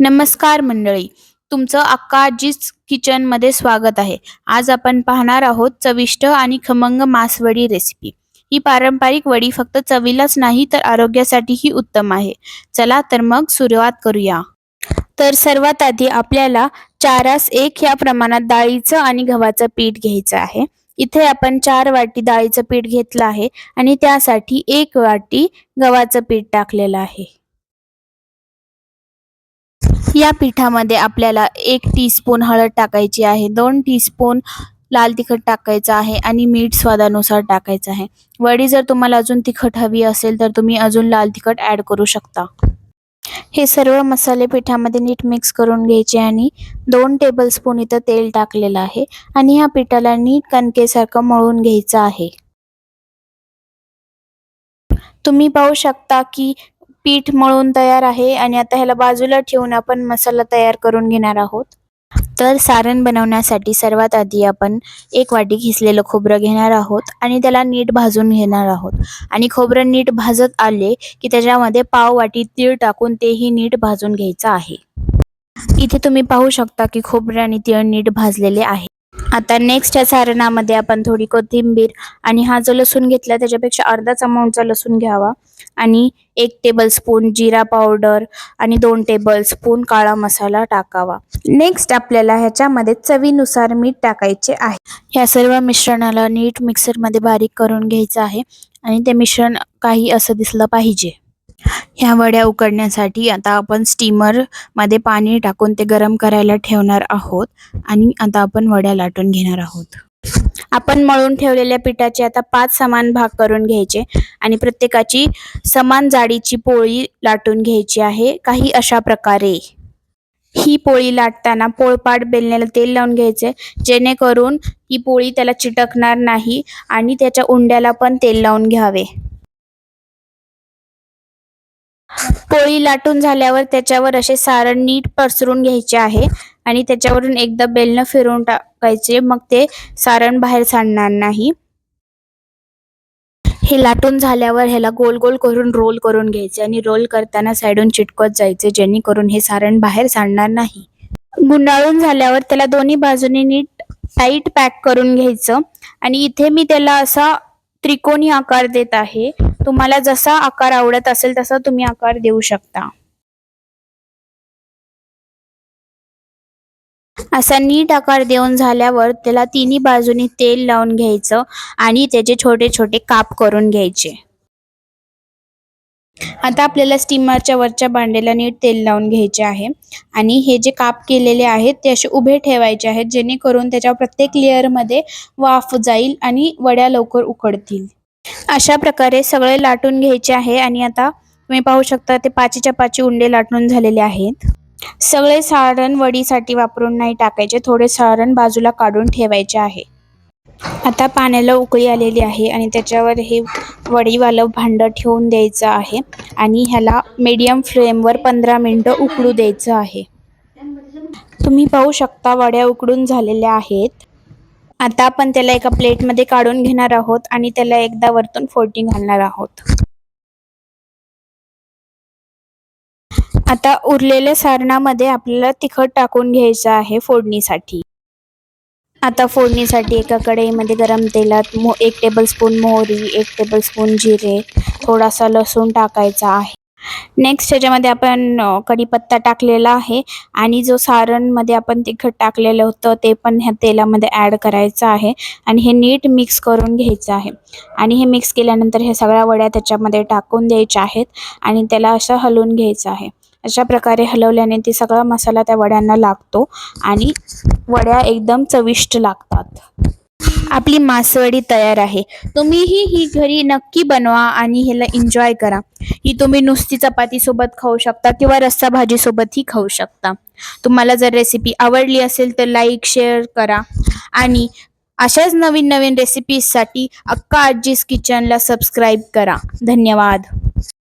नमस्कार मंडळी तुमचं अक्का किचनमध्ये स्वागत आहे. आज आपण पाहणार आहोत चविष्ट आणि खमंग मासवडी रेसिपी. ही पारंपरिक वडी फक्त चवीलाच नाही तर आरोग्यासाठीही उत्तम आहे. चला तर मग सुरुवात करूया. तर सर्वात आधी आपल्याला चारास एक या प्रमाणात डाळीचं आणि गव्हाचं पीठ घ्यायचं आहे. इथे आपण चार वाटी डाळीचं पीठ घेतलं आहे आणि त्यासाठी एक वाटी गव्हाचं पीठ टाकलेलं आहे. या पिठामध्ये आपल्याला एक टीस्पून हळद टाकायची आहे. दोन टीस्पून लाल तिखट टाकायचं आहे आणि मीठ स्वादानुसार टाकायचं आहे. वडी जर तुम्हाला अजून तिखट हवी असेल तर तुम्ही अजून लाल तिखट ऍड करू शकता. हे सर्व मसाले पिठामध्ये नीट मिक्स करून घ्यायचे आणि दोन टेबलस्पून इथं तेल टाकलेलं आहे आणि ह्या पिठाला नीट कणकेसारखं मळून घ्यायचं आहे. तुम्ही पाहू शकता की पीठ मळून तयार आहे आणि आता ह्याला बाजूला ठेवून आपण मसाला तयार करून घेणार आहोत. तर सारण बनवण्यासाठी सर्वात आधी आपण एक वाटी घिसलेलं खोबरं घेणार आहोत आणि त्याला नीट भाजून घेणार आहोत. आणि खोबरं नीट भाजत आले की त्याच्यामध्ये पाव वाटी तीळ टाकून तेही नीट भाजून घ्यायचं आहे. इथे तुम्ही पाहू शकता की खोबरं आणि तीळ नीट भाजलेले आहे आता नेक्स्ट या सारणामध्ये आपण थोडी कोथिंबीर आणि हा जो लसूण घेतला त्याच्यापेक्षा अर्धा चमचा लसूण घ्यावा. आणि एक टेबल स्पून जिरा पावडर आणि दोन टेबल स्पून काळा मसाला टाकावा. नेक्स्ट आपल्याला ह्याच्यामध्ये चवीनुसार मीठ टाकायचे आहे. ह्या सर्व मिश्रणाला नीट मिक्सरमध्ये बारीक करून घ्यायचं आहे. आणि ते मिश्रण काही असं दिसलं पाहिजे. ह्या वड्या उकडण्यासाठी आता आपण स्टीमरमध्ये पाणी टाकून ते गरम करायला ठेवणार आहोत आणि आता आपण वड्या लाटून घेणार आहोत. आपण मळून ठेवलेल्या पिठाचे आता पाच समान भाग करून घ्यायचे आणि प्रत्येकाची समान जाडीची पोळी लाटून घ्यायची आहे. काही अशा प्रकारे. ही पोळी लाटताना पोळपाट बेलण्याला तेल लावून घ्यायचे जेणेकरून ही पोळी त्याला चिटकणार नाही आणि त्याच्या उंड्याला पण तेल लावून घ्यावे. पोळी लाटून झाल्यावर त्याच्यावर असे सारण नीट पसरून घ्यायचे आहे आणि त्याच्यावरून एकदा बेलनं फिरवून टाकायचे. मग ते सारण बाहेर सांडणार नाही. हे लाटून झाल्यावर ह्याला गोल गोल करून रोल करून घ्यायचे आणि रोल करताना साईडून चिटकत जायचे जेणेकरून हे सारण बाहेर सांडणार नाही. गुंडाळून झाल्यावर त्याला दोन्ही बाजूने नीट टाईट पॅक करून घ्यायचं. आणि इथे मी त्याला असा त्रिकोणी आकार देत आहे. तुम्हाला जसा आकार आवडत असेल तसा तुम्ही आकार देऊ शकता. असा नीट आकार देऊन झाल्यावर त्याला तिन्ही बाजूनी तेल लावून घ्यायचं आणि त्याचे छोटे छोटे काप करून घ्यायचे. आता आपल्याला स्टीमरच्या वरच्या भांड्याला नीट तेल लावून घ्यायचे आहे आणि हे जे काप केलेले आहेत ते असे उभे ठेवायचे आहेत जेणेकरून त्याच्या प्रत्येक लेअरमध्ये वाफ जाईल आणि वड्या लवकर उकडतील. अशा प्रकारे सगळे लाटून घ्यायचे आहे आणि आता तुम्ही पाहू शकता ते पाचीच्या पाची उंडे लाटून झालेले आहेत. सगळे सारण वडीसाठी वापरून नाही टाकायचे थोडे सारण बाजूला काढून ठेवायचे आहे. आता पाण्याला उकळी आलेली आहे आणि त्याच्यावर हे वडीवालं भांडं ठेवून द्यायचं आहे आणि ह्याला मीडियम फ्लेमवर पंधरा मिनटं उकडू द्यायचं आहे. तुम्ही पाहू शकता वड्या उकडून झालेल्या आहेत. आता आपण त्याला एका प्लेटमध्ये काढून घेणार आहोत आणि त्याला एकदा वरतून फोडणी घालणार आहोत. आता उरलेल्या सारणामध्ये आपल्याला तिखट टाकून घ्यायचं आहे फोडणीसाठी. आता फोडणीसाठी एका कढईमध्ये गरम तेलात मो एक टेबलस्पून मोहरी एक टेबलस्पून जिरे थोडासा लसूण टाकायचा आहे. नेक्स्ट ह्याच्यामध्ये आपण कढीपत्ता टाकलेला आहे आणि जो सारणमध्ये आपण तिखट टाकलेलं होतं ते पण ह्या तेलामध्ये ॲड करायचं आहे आणि हे नीट मिक्स करून घ्यायचं आहे. आणि हे मिक्स केल्यानंतर ह्या सगळ्या वड्या त्याच्यामध्ये टाकून द्यायच्या आहेत आणि त्याला असं हलवून घ्यायचं आहे. अशा प्रकारे हलवल्याने ते सगळा मसाला त्या वड्यांना लागतो आणि वड्या एकदम चविष्ट लागतात. आपली मासवडी तयार आहे. तुम्हीही ही घरी नक्की बनवा आणि ह्याला एन्जॉय करा. ही तुम्ही नुसती चपाती सोबत खाऊ शकता किंवा रस्सा भाजी सोबतही खाऊ शकता. तुम्हाला जर रेसिपी आवडली असेल तर लाईक शेअर करा. आणि अशाच नवीन नवीन रेसिपीजसाठी अक्का आजीस किचनला सबस्क्राईब करा. धन्यवाद.